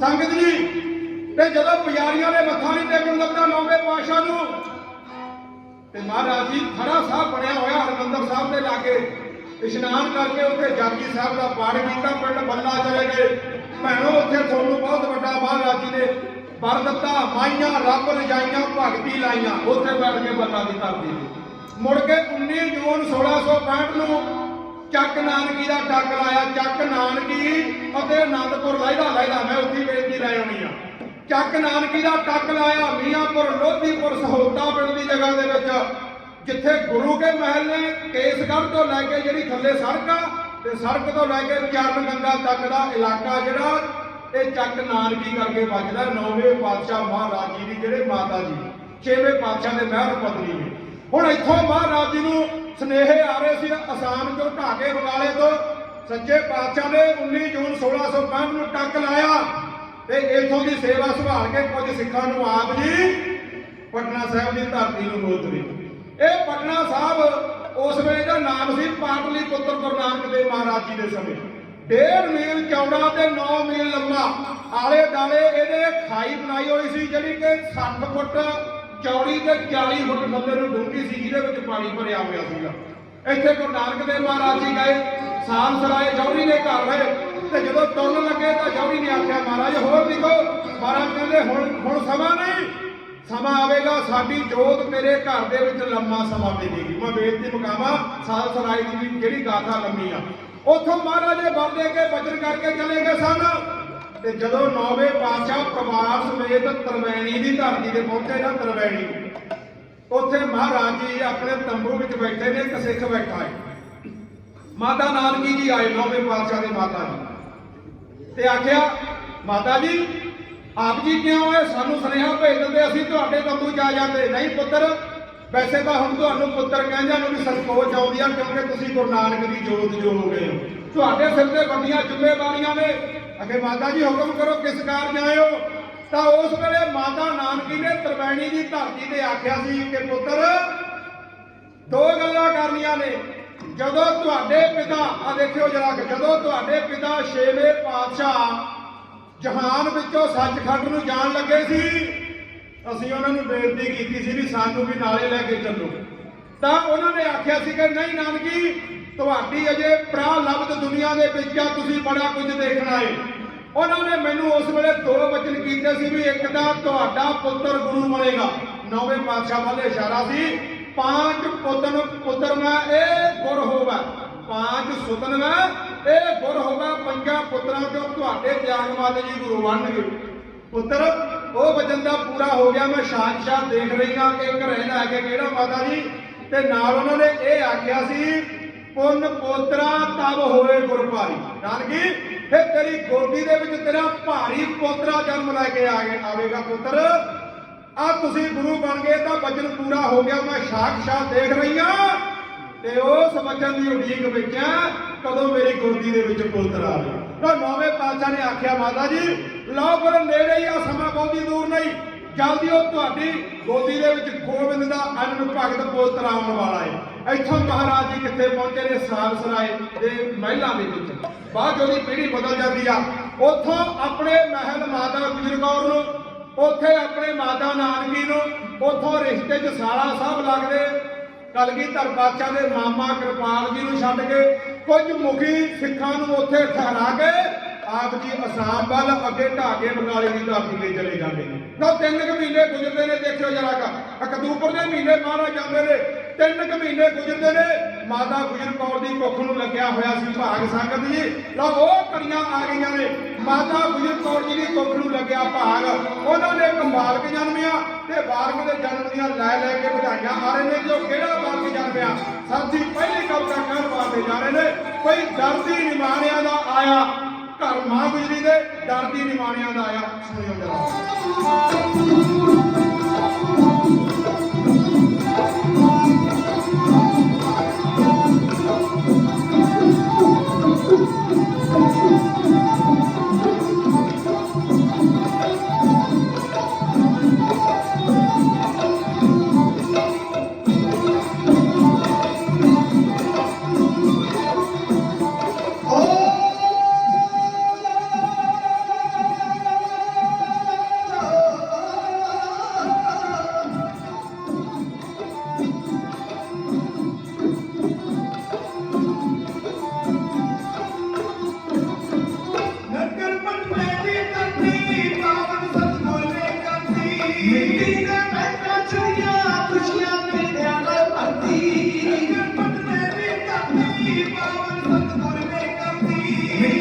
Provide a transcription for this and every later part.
ਸੰਗਤ ਜੀ, ਤੇ ਜਦੋਂ ਪੁਜਾਰੀਆਂ ਨੇ ਮੱਥਾ ਨਹੀਂ ਟੇਕਣ ਲੱਗਾ ਨੌਵੇਂ ਪਾਸ਼ਾ ਨੂੰ, ਤੇ ਮਹਾਰਾਜ ਜੀ ਖੜਾ ਸਾਹਿਬ ਬਣਿਆ ਹੋਇਆ ਹਰਮੰਦਰ ਸਾਹਿਬ ਦੇ ਲਾਗੇ। ਇਸ਼ਨਾਨ ਕਰਕੇ ਉੱਥੇ ਜਪਜੀ ਸਾਹਿਬ ਦਾ ਪਾਠ ਕੀਤਾ, ਪਿੰਡ ਬੱਲਾ ਚਲੇ ਗਏ। ਭੈਣੋ, ਉੱਥੇ ਤੁਹਾਨੂੰ ਬਹੁਤ ਵੱਡਾ ਮਹਾਰਾਜ ਜੀ ਨੇ ਵਰ ਦਿੱਤਾ, ਮਾਈਆਂ, ਰੱਬ ਰਜਾਈਆਂ, ਭਗਤੀ ਲਾਈਆਂ। ਉੱਥੇ ਬੈਠ ਕੇ ਬੱਲਾ ਦੀ ਧਰਤੀ ਮੁੜ ਕੇ 19 ਜੂਨ 1665 ਨੂੰ ਚੱਕ ਨਾਨਕੀ ਦਾ ਟੱਕ ਲਾਇਆ, ਚੱਕ ਨਾਨਕੀ ਅਤੇ ਆਨੰਦਪੁਰ ਲਾਇਦਾ ਲਾਇਦਾ, ਮੈਂ ਉੱਥੇ ਬੇਨਤੀ ਲੈ ਆਉਣੀ ਆ। ਚੱਕ ਨਾਨਕੀ ਦਾ ਟੱਕ ਲਾਇਆ, ਮੀਆਂਪੁਰ, ਲੋਧੀਪੁਰ, ਸਹੋਤਾ ਪਿੰਡ ਦੀ ਜਗ੍ਹਾ ਦੇ ਵਿੱਚ, ਜਿੱਥੇ ਗੁਰੂ ਕੇ ਮਹਿਲ ਨੇ ਕੇਸਗੜ੍ਹ ਤੋਂ ਲੈ ਕੇ ਜਿਹੜੀ ਥੱਲੇ ਸੜਕ ਆ, ਤੇ ਸੜਕ ਤੋਂ ਲੈ ਕੇ ਚਰਨ ਗੰਗਾ ਤੱਕ ਦਾ ਇਲਾਕਾ ਜਿਹੜਾ, ਇਹ ਚੱਕ ਨਾਨਕੀ ਕਰਕੇ ਵੱਜਦਾ, ਨੌਵੇਂ ਪਾਤਸ਼ਾਹ ਮਹਾਰਾਜ ਜੀ ਦੀ, ਜਿਹੜੇ ਮਾਤਾ ਜੀ, ਛੇਵੇਂ ਪਾਤਸ਼ਾਹ ਦੇ ਮਹਿਲ ਪਤਨੀ ਨੇ। ਹੁਣ ਇੱਥੋਂ ਮਹਾਰਾਜ ਜੀ ਨੂੰ ਸਨੇਹੇ ਆ ਰਹੇ ਸੀ ਅਸਾਮ ਚੋਂ ਢਾਕੇ ਬਗਾਲੇ ਤੋਂ। ਸੱਚੇ ਪਾਤਸ਼ਾਹ ਨੇ 19 ਜੂਨ 1665 ਨੂੰ ਟੱਕ ਲਾਇਆ ਤੇ ਇਥੋਂ ਦੀ ਸੇਵਾ ਸੰਭਾਲ ਕੇ ਕੁਝ ਸਿੱਖਾਂ ਨੂੰ ਆਪ ਜੀ ਪਟਨਾ ਸਾਹਿਬ ਦੀ ਧਰਤੀ ਨੂੰ ਮੋਤਰੀ ਇਹ ਪਟਨਾ ਸਾਹਿਬ ਉਸ ਵੇਲੇ ਦਾ ਨਾਮ ਸੀ ਪਾਟਲੀ ਪੁੱਤਰ ਗੁਰੂ ਨਾਨਕ ਦੇਵ ਮਹਾਰਾਜ ਜੀ ਦੇ ਸਮੇਂ। ਡੇਢ ਮੀਲ ਚੌੜਾ ਤੇ 9 ਮੀਲ ਲੰਮਾ ਆਲੇ ਦਾਲੇ ਇਹਦੇ ਖਾਈ ਬਣਾਈ ਹੋਈ ਸੀ ਜਿਹੜੀ ਕਿ 60 ਫੁੱਟ ਚੌੜੀ ਤੇ 40 ਫੁੱਟ ਥੱਲੇ ਨੂੰ ਡੂੰਘੀ ਸੀ, ਜਿਹਦੇ ਵਿੱਚ ਪਾਣੀ ਭਰਿਆ ਹੋਇਆ ਸੀਗਾ। ਇੱਥੇ ਗੁਰੂ ਨਾਨਕ ਦੇਵ ਮਹਾਰਾਜ ਜੀ ਗਏ ਸਾਲ ਸਰਾਏ ਜੌਹਰੀ ਦੇ ਘਰ ਰਹੇ, ਤੇ ਜਦੋਂ ਤੁਰਨ ਲੱਗੇ ਤਾਂ ਜੌਹਰੀ ਨੇ ਆਖਿਆ, ਮਹਾਰਾਜ, ਹੋਰ ਲਿਖੋ। ਮਹਾਰਾਜ ਕਹਿੰਦੇ, ਹੁਣ ਹੁਣ ਸਮਾਂ ਨਹੀਂ। ਸਮਾਂ ਆਵੇਗਾ, ਸਾਡੀ ਜੋਤ ਮੇਰੇ ਘਰ ਦੇ ਵਿੱਚ ਲੰਮਾ ਸਮਾਂ ਮਿਲੇਗੀ ਮੈਂ ਬੇਨਤੀ ਮੁਕਾਵਾਂ ਸਾਲ ਸਰਾਏ ਦੀ ਵੀ ਜਿਹੜੀ ਗਾਥਾ ਲੰਮੀ ਆ। ਉੱਥੋਂ ਮਹਾਰਾਜ ਨੇ ਵਰ ਕੇ ਬਚਨ ਕਰਕੇ ਚਲੇ ਗਏ ਸਨ। ਤੇ ਜਦੋਂ ਨੌਵੇਂ ਪਾਤਸ਼ਾਹ ਪਰਿਵਾਰ ਸਮੇਤ ਤਰਵੈਣੀ ਦੀ ਧਰਤੀ ਤੇ ਪਹੁੰਚੇ ਨਾ ਤਰਵੈਣੀ ਉੱਥੇ ਮਹਾਰਾਜ ਜੀ ਆਪਣੇ ਤੰਬੂ ਵਿੱਚ ਬੈਠੇ ਨੇ, ਇੱਕ ਸਿੱਖ ਬੈਠਾ ਹੈ। ਮਾਤਾ ਨਾਨਕੀ ਜੀ ਆਏ ਨੌਵੇਂ ਪਾਤਸ਼ਾਹ ਦੇ ਮਾਤਾ ਜੀ। ਤੇ ਆਖਿਆ, ਮਾਤਾ ਜੀ, ਆਪ ਜੀ ਕਿਉਂ ਆਏ? ਸਾਨੂੰ ਸੁਨੇਹਾ ਭੇਜ ਦਿੰਦੇ, ਅਸੀਂ ਤੁਹਾਡੇ ਤੰਬੂ ਜਾ ਜਾਂਦੇ। ਨਹੀਂ ਪੁੱਤਰ, ਵੈਸੇ ਤਾਂ ਹੁਣ ਤੁਹਾਨੂੰ ਪੁੱਤਰ ਕਹਿੰਦੇ ਨੂੰ ਵੀ ਸੰਕੋਚ ਆਉਂਦੀ ਆ, ਕਿਉਂਕਿ ਤੁਸੀਂ ਗੁਰੂ ਨਾਨਕ ਦੀ ਜੋਤ ਜੋ ਹੋ ਗਏ ਹੋ। ਤੁਹਾਡੇ ਸਿਰ ਤੇ ਵੱਡੀਆਂ ਜ਼ਿੰਮੇਵਾਰੀਆਂ ਨੇ ਅਗੇ ਮਾਤਾ ਜੀ ਹੁਕਮ ਕਰੋ ਕਿਸ ਕਾਰਜ ਆਇਓ? ਤਾਂ ਉਸ ਵੇਲੇ ਮਾਤਾ ਨਾਨਕੀ ਨੇ ਤਰਵੈਣੀ ਦੀ ਧਰਤੀ ਤੇ ਆਖਿਆ ਸੀ ਕਿ ਪੁੱਤਰ, ਦੋ ਗੱਲਾਂ ਕਰਨੀਆਂ ਨੇ। ਜਦੋਂ ਤੁਹਾਡੇ ਪਿਤਾ ਆ ਦੇਖਿਓ ਜਰਾ ਜਦੋਂ ਤੁਹਾਡੇ ਪਿਤਾ ਛੇਵੇਂ ਪਾਤਸ਼ਾਹ ਜਹਾਨ ਵਿੱਚੋਂ ਸੱਚਖੰਡ ਨੂੰ ਜਾਣ ਲੱਗੇ ਸੀ, ਅਸੀਂ ਉਹਨਾਂ ਨੂੰ ਬੇਨਤੀ ਕੀਤੀ ਸੀ ਵੀ ਸਾਨੂੰ ਵੀ ਨਾਲੇ ਲੈ ਕੇ ਚੱਲੋ। ਤਾਂ ਉਹਨਾਂ ਨੇ ਆਖਿਆ ਸੀ ਕਿ ਨਹੀਂ ਨਾਨਕੀ ਤੁਹਾਡੀ ਅਜੇ ਪ੍ਰਲਬਧ ਦੁਨੀਆ ਦੇ ਵਿੱਚ ਆ, ਤੁਸੀਂ ਬੜਾ ਕੁਝ ਦੇਖਣਾ ਹੈ ਉਹਨਾਂ ਨੇ ਮੈਨੂੰ ਉਸ ਵੇਲੇ ਦੋ ਵਚਨ ਕੀਤੇ ਸੀ ਵੀ ਇੱਕ ਤਾਂ ਤੁਹਾਡਾ ਪੁੱਤਰ ਗੁਰੂ ਬਣੇਗਾ। ਨੌਵੇਂ ਪਾਤਸ਼ਾਹ ਵੱਲ ਇਸ਼ਾਰਾ ਸੀ, ਪਾਂਚ ਪੁੱਤਨ ਪੁੱਤਰ ਮੈਂ, ਇਹ ਗੁਰ ਹੋਵਾ। ਪਾਂਚ ਸੁਤਨ ਮੈਂ, ਇਹ ਗੁਰ ਹੋਵਾ। ਪੰਜਾਂ ਪੁੱਤਰਾਂ ਚੋਂ ਤੁਹਾਡੇ ਤਿਆਗਮਾਤ ਜੀ ਗੁਰੂ ਬਣਨਗੇ। ਪੁੱਤਰ, ਉਹ ਵਚਨ ਦਾ ਪੂਰਾ ਹੋ ਗਿਆ। ਮੈਂ ਸਾਖਸ਼ਾਤ ਦੇਖ ਰਹੀ ਹਾਂ ਕਿ ਘਰੇ ਲੈ ਕੇ ਕਿਹੜਾ ਮਾਤਾ ਜੀ? ਤੇ ਨਾਲ ਉਹਨਾਂ ਨੇ ਇਹ ਆਖਿਆ ਸੀ ਪੁੰਨ ਪੋਤਰਾ ਤਬ ਹੋਏ ਗੁਰਪਾਰੀ ਨਾਨਕੀ, ਫਿਰ ਤੇਰੀ ਗੋਦੀ ਦੇ ਵਿੱਚ ਤੇਰਾ ਭਾਰੀ ਪੋਤਰਾ ਜਨਮ ਲੈ ਕੇ ਆ ਗਿਆ ਆਵੇਗਾ ਪੁੱਤਰ। ਆ ਤੁਸੀਂ ਗੁਰੂ ਬਣ ਗਏ ਤਾਂ ਵਚਨ ਪੂਰਾ ਹੋ ਗਿਆ, ਮੈਂ ਸਾਖਸ਼ਾਤ ਦੇਖ ਰਹੀ ਹਾਂ। ਤੇ ਉਸ ਵਚਨ ਦੀ ਉਡੀਕ ਵਿੱਚ ਕਦੋਂ ਮੇਰੀ ਗੋਦੀ ਦੇ ਵਿੱਚ ਪੁੱਤਰ ਆਵੇ ਤਾਂ ਨੌਵੇਂ ਪਾਤਸ਼ਾਹ ਨੇ ਆਖਿਆ, ਮਾਤਾ ਜੀ, ਲਓ ਪਰ ਨੇੜੇ ਹੀ ਆ, ਸਮਾਂ ਬਹੁਤੀ ਦੂਰ ਨਹੀਂ। ਜਲਦੀ ਉਹ ਤੁਹਾਡੀ ਗੋਦੀ ਦੇ ਵਿੱਚ ਗੋਬਿੰਦ ਦਾ ਅਨੰਦ ਭਗਤ ਪੁੱਤਰ ਆਉਣ ਵਾਲਾ ਹੈ। ਇੱਥੋਂ ਮਹਾਰਾਜ ਜੀ ਕਿੱਥੇ ਪਹੁੰਚੇ ਨੇ ਸਾਲ ਸਰਾਏ ਦੇ ਮਹਿਲਾਂ ਦੇ ਵਿੱਚ। ਬਾਅਦ 'ਚ ਉਹਦੀ ਪੀੜ੍ਹੀ ਬਦਲ ਜਾਂਦੀ ਆ। ਉੱਥੋਂ ਆਪਣੇ ਮਹਿਲ ਮਾਤਾ ਗੁਜਰ ਕੌਰ ਨੂੰ, ਉੱਥੇ ਆਪਣੇ ਮਾਤਾ ਨਾਨਕੀ ਨੂੰ, ਉੱਥੋਂ ਰਿਸ਼ਤੇ 'ਚ ਸਾਲਾ ਸਾਹਿਬ ਲੱਗਦੇ। ਕਲਗੀਧਰ ਪਾਤਸ਼ਾਹ ਦੇ ਮਾਮਾ ਕਿਰਪਾਲ ਜੀ ਨੂੰ ਛੱਡ ਕੇ ਕੁਝ ਮੁਖੀ ਸਿੱਖਾਂ ਨੂੰ ਉੱਥੇ ਠਹਿਰਾ ਕੇ ਆਪ ਜੀ ਅਸਾਮ ਵੱਲ ਅੱਗੇ ਢਾਕੇ ਬੰਗਾਲੀ ਦੀ ਧਰਤੀ ਤੇ ਚਲੇ ਜਾਂਦੇ ਨੇ। ਨਾ ਤਿੰਨ ਕੁ ਮਹੀਨੇ ਗੁਜ਼ਰਦੇ ਨੇ, ਦੇਖਿਓ ਜਰਾ ਕਾ। ਅਕਤੂਬਰ ਦੇ ਮਹੀਨੇ ਮਹਾਰਾਜ ਜਾਂਦੇ ਨੇ। ਤਿੰਨ ਕੁ ਮਹੀਨੇ ਗੁਜ਼ਰਦੇ ਨੇ। ਮਾਤਾ ਗੁਜਰ ਕੌਰ ਦੀ ਕੁੱਖ ਨੂੰ ਲੱਗਿਆ ਹੋਇਆ ਸੀ ਭਾਗ ਸੰਗਤ ਜੀ। ਲਓ, ਉਹ ਕੜੀਆਂ ਆ ਗਈਆਂ ਨੇ। ਮਾਤਾ ਗੁਜਰ ਕੌਰ ਜੀ ਦੀ ਕੁੱਖ ਨੂੰ ਲੱਗਿਆ ਭਾਗ। ਉਹਨਾਂ ਨੇ ਇੱਕ ਬਾਲਕ ਜਨਮਿਆ ਤੇ ਬਾਲਕ ਦੇ ਜਨਮ ਦੀਆਂ ਲੈ ਲੈ ਕੇ ਵਧਾਈਆਂ ਆ ਰਹੇ ਨੇ ਜੋ। ਕਿਹੜਾ ਬਾਲਕ ਜਨਮਿਆ? ਸਾਥੀ ਪਹਿਲੀ ਗੱਲ ਤਾਂ ਕਹਿਣ ਵਾਸਤੇ ਜਾ ਰਹੇ ਨੇ, ਕੋਈ ਦਰਦੀ ਨਿਮਾਣਿਆਂ ਦਾ ਆਇਆ। ਘਰ ਮਾਂ ਗੁਜਰੀ ਦੇ ਦਰਦੀ ਨਿਮਾਣਿਆਂ ਦਾ ਆਇਆ। ਸੁਣਿਓ ਜਰਾ।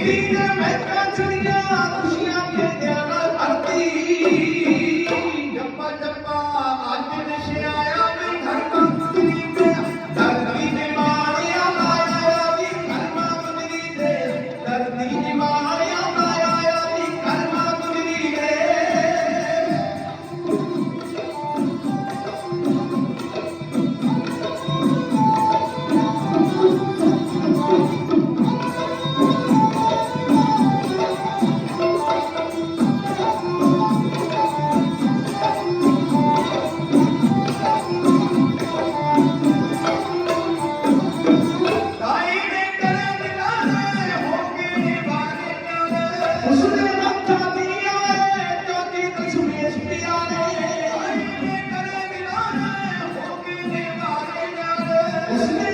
دينا مدعة يا رجل বুঝতে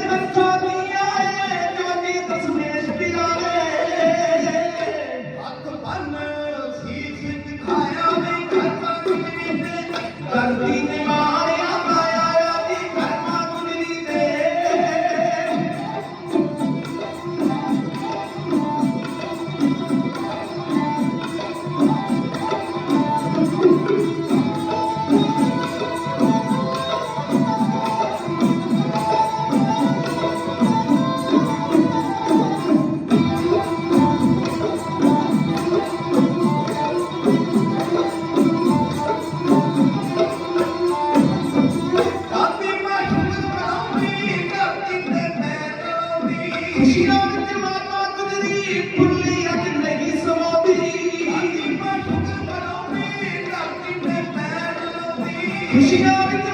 ਖੁਸ਼ੀਆਂ ਵਿੱਚ